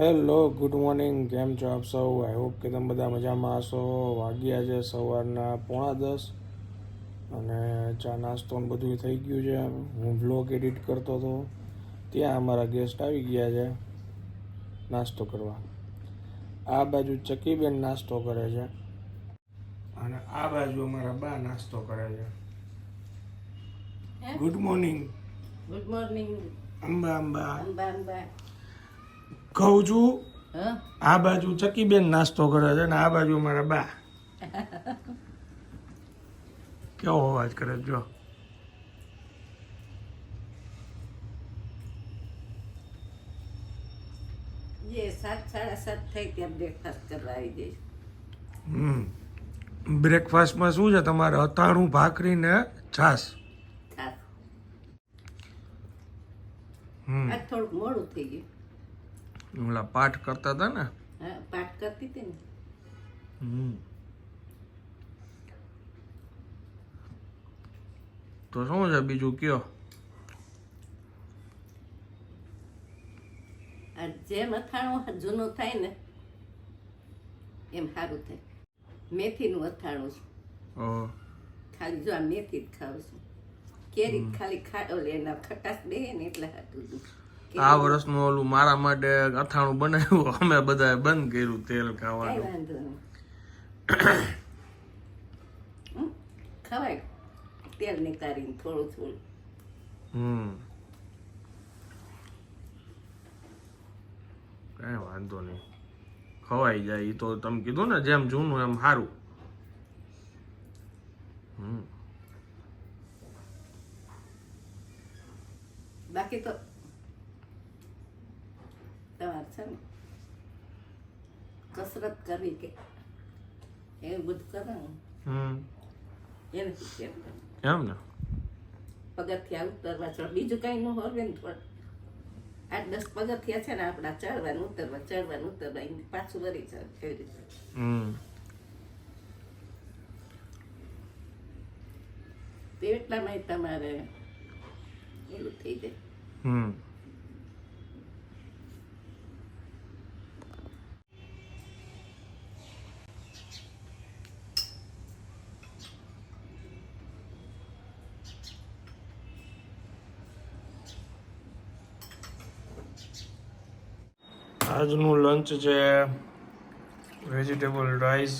Hello good morning. કેમ છો આપ સૌ? આઈ હોપ કે તમે બધા મજામાં હશો. વાગ્યા છે સવારના પોણા દસ અને ચા નાસ્તો બધું થઈ ગયું છે. હું વ્લોગ એડિટ કરતો હતો. ત્યાં અમારા ગેસ્ટ આવી ગયા છે નાસ્તો કરવા. આ બાજુ ચકીબેન નાસ્તો કરે છે અને આ બાજુ અમારા બા નાસ્તો કરે છે. Good morning. Good morning. Amba Amba. Amba Amba. કહું છું આ બાજુ ચકીબેન નાસ્તો કરે છે ને આ બાજુ મારા બા. કેવો અવાજ કરે જો. બ્રેકફાસ્ટમાં શું છે? તમારે અથાણું ભાખરી ને હમ. થોડુંક મોડું થઈ ગયું. ઓલા પાઠ કરતા હતા ને? પાઠ કરતી હતી ને. હમ. તો શું છે બીજું કયો? જેમ અથાણું જૂનું થાય ને એમ સારું થાય. મેથીનું અથાણું છું. ખાલી જો આ મેથી જ ખાઉં છું. કેરી ખાલી ખા ઓલી એના ખટાશ બે ને એટલે દઉં આ વર્ષનું ઓલું મારા માટે અથાણું બનાવ્યું. અમે બધાએ બંધ કર્યું તેલ ખાવાનું. વાંધો નહીં. હમ, ખવાય. તેલ નીકાળીને થોડું થોડું. હમ. કઈ વાંધો નહીં. ખવાઈ જાય એ તો તમે કીધું ને જેમ જૂનું એમ સારું હમ. બાકી તો છે ને. કસરત કરવી કે. એવું બધું કરો હમ. એને કેમ એમ ને. પગથિયા ઉતરવા ચડ. બીજું કઈ ન હોવે ને થોડું. આઠ દસ પગથિયા છે ને આપણા ચડવાનું ઉતરવા ચડવાનું ઉતરવા એની પાછું વળી જાય એવી રીતે. એટલામાં તમારે એલું થઈ જાય. હમ. આજનું લંચ છે વેજીટેબલ રાઈસ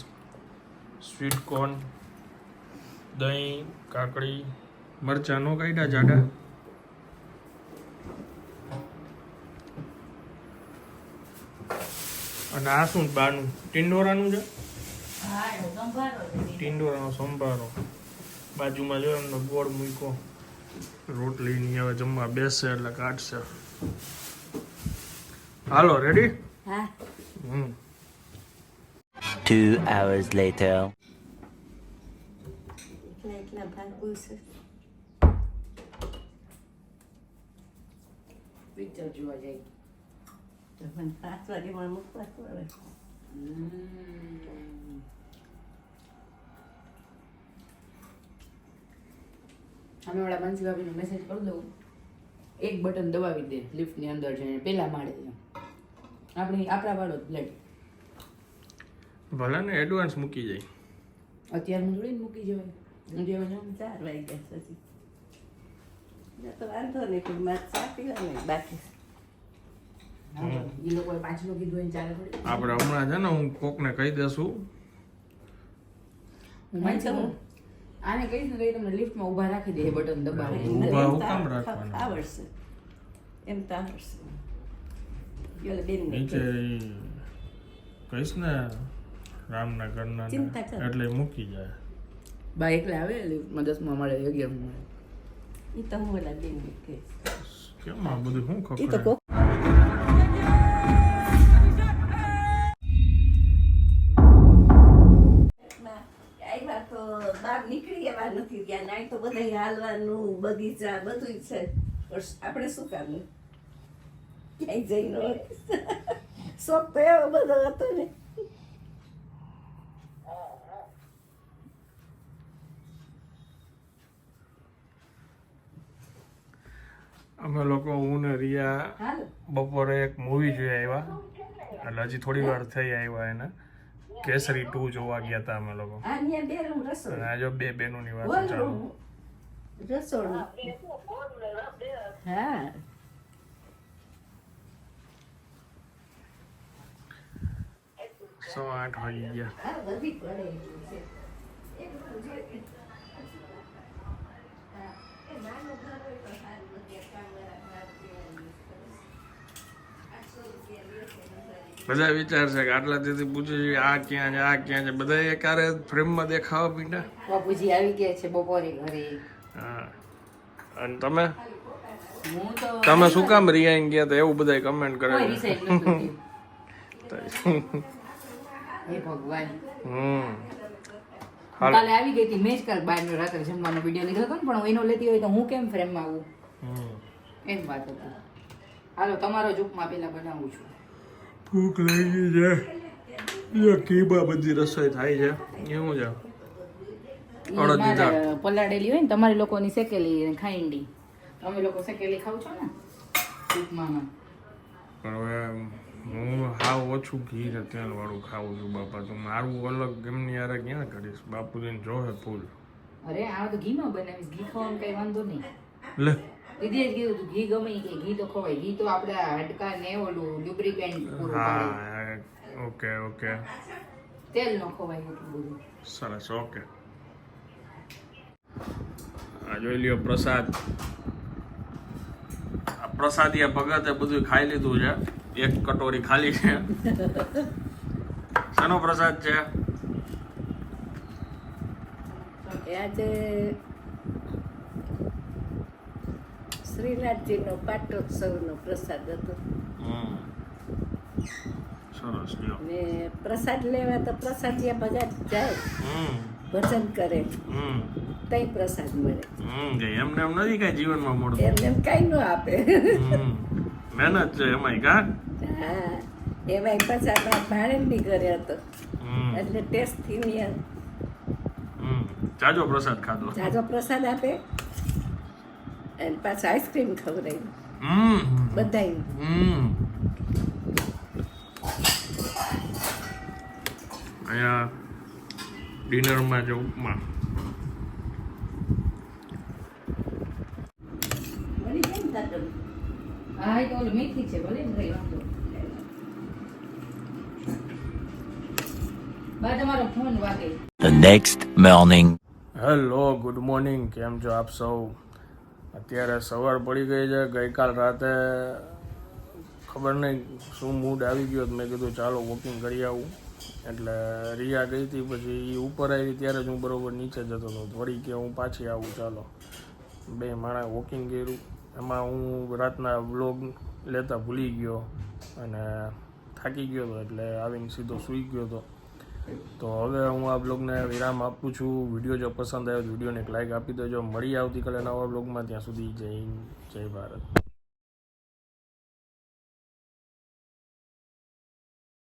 સ્વીટ કોર્ન દહીં કાકડી મરચાં નો કાઢ્યા જાડા. અને આ શું બાનું? ટિંડોરાનું છે? ટિંડોરાનો સંભારો. બાજુમાં જો એમનો ગોળ મૂક્યો. રોટલી નહીં હવે જમવા બેસે એટલે કાઢશે. હાલો રેડી હા. હમ. Hours later. એટલા એટલા ભાગવું છે પિક્ચર જોવા જઈ તો પણ પાંચ વાગે મને મૂકવા પડે. અમે ઓલા માનસી ભાભીનો મેસેજ કરી દઉં. એક બટન દબાવી દે લિફ્ટની અંદર જઈને. પેલા માળે આપણી આપણા વાળો જ ભલે ને એડવાન્સ મૂકી જાય. અત્યારનું થોડી ને મૂકી જવાય. જેવા જાઉં ચાર વાગ્યા પછી ના તો વાંધો નહીં પણ મારે ચા બાકી કીધું ચાલે થોડી. આપણે હમણાં છે ને હું કોકને કહી હું હું? આને કહીશ ને એ તમને લિફ્ટમાં ઊભા રાખી દે બટન દબાવી. ઊભા હું કામ રાખવાના? આવડશે. એમ તો આવડશે. પેલા બેન નીચે કહીશ ને રામના ઘરના ચિંતા કર. એટલે મૂકી જાય બા એકલા આવે લિફ્ટમાં દસમાં મળે અગિયારમાં મળે એ તો હું ઓલા બેન કહીશ કેમ આ બધું હું ખબર કોક તો બહાર નીકળી એવા નથી ગયા નાઈ તો બધા હાલવાનું બગીચા બધું છે પણ આપણે શું કામનું ક્યાંય જઈ ન હોય. શોખ તો એવો બધો હતો ને અમે લોકો હું ને રિયા બપોરે એક મૂવી જોઈ આવ્યા. એટલે હજી થોડી વાર થઈ આવ્યા એને. કેસરી ટુ જોવા ગયા હતા અમે લોકો. અને જો બે બેનોની વાત ચાલુ. રસોડું. હા. રૂપિયા આઠ વાગી ગયા બધા વિચાર છે કે આટલા તેથી પૂછે છે આ ક્યાં છે આ ક્યાં છે? બધા એકારે ફ્રેમમાં દેખાવા પીડા બાપુજી આવી ગયા છે બપોરે ઘરે. હા. અને તમે? તમે શું કામ રિયાઈન ગયા તો એવું બધા કમેન્ટ કરે કોઈ છે રિસાઈડ નહોતું થયું. હે ભગવાન હમ. કાલે આવી ગઈ હતી મેં જ કાલ બહારનો રાત્રે જમવાનો વીડિયો લીધો હતો ને પણ હું એનો લેતી હોય તો હું કેમ ફ્રેમમાં આવું? હમ. એમ વાત હતી. હાલો તમારો જૂપમાં પેલા બનાવું છું. ભૂખ લાગી છે. કીબા બધી રસોઈ થાય છે. એવું છે. પલાળેલી હોય ને તમારી લોકોની શેકેલી ખાઈંડી તમે લોકો શેકેલી ખાવ છો ને ઉપમામાં? પણ હવે હું હાવ ઓછું ઘી ને તેલ વાળું ખાવું છું બાપા. તો મારું અલગ ગમની યારે ક્યાં કરીશ? બાપુજીને જોહે ફૂલ અરે આ તો ઘીમાં બનાવીશ. ઘી ખાવાનું કઈ વાંધો નહીં. લે. દીદીએ જ કીધું ઘી ગમે કે ઘી તો ખવાય. ઘી તો આપણે હાડકા ને ઓલું લ્યુબ્રિકેન્ટ પૂરું પાડે. Okay okay. તેલ ન ખવાય એટલું બધું. સરસ ઓકે. આ જોઈ લ્યો પ્રસાદ. આ પ્રસાદીયા ભગતે બધું ખાઈ લીધું છે. એક કટોરી ખાલી છે. શાનો પ્રસાદ છે? એ આજે શ્રીનાથજીનો પાટોત્સવનો પ્રસાદ હતો. સરસ ને પ્રસાદ લેવા તો પ્રસાદિયા બધા જાય. હમ. ભજન કરે. હમ. તઈ પ્રસાદ મળે. એમને એમ નથી કાંઈ જીવનમાં મળતું. એમને એમ કાંઈ ન આપે. મહેનત છે એમાંય કા? હા એમાંય ભાણે ની ભાણેજની ઘરે હતો. એટલે ટેસ્ટથી હમ. જાજો પ્રસાદ ખાધો. જાજો પ્રસાદ આપે. અને પાછા આઈસ્ક્રીમ ખવડાવી. હમ. બધાય. હમ. અહીંયા ડિનરમાં છે ઉપમા મળી જાય ને તાતો એ તો ઓલું મેથી છે ભલે ને કઈ વાંધો બા તમારો ફોન વાગે. The next morning hello good morning કેમ છો આપ સૌ? અત્યારે સવાર પડી ગઈ છે ગઈકાલ રાતે ખબર નહીં શું મૂડ આવી ગયો મેં કીધું ચાલો વોકિંગ કરી આવું. એટલે રિયા ગઈ હતી પછી એ ઉપર આવી ત્યારે જ હું બરોબર નીચે જતો હતો. વળી કે હું પાછી આવું ચાલો. બે માણસ વોકિંગ કર્યું. એમાં હું રાતના વ્લોગ લેતા ભૂલી ગયો અને થાકી ગયો હતો એટલે આવીને સીધો સૂઈ ગયો હતો તો હવે હું આ બ્લોગને વિરામ આપું છું. વીડિયો જો પસંદ આવ્યો વિડીયોને એક લાઇક આપી દેજો. મળી આવતીકાલે નવા બ્લોગમાં ત્યાં સુધી જય જય ભારત.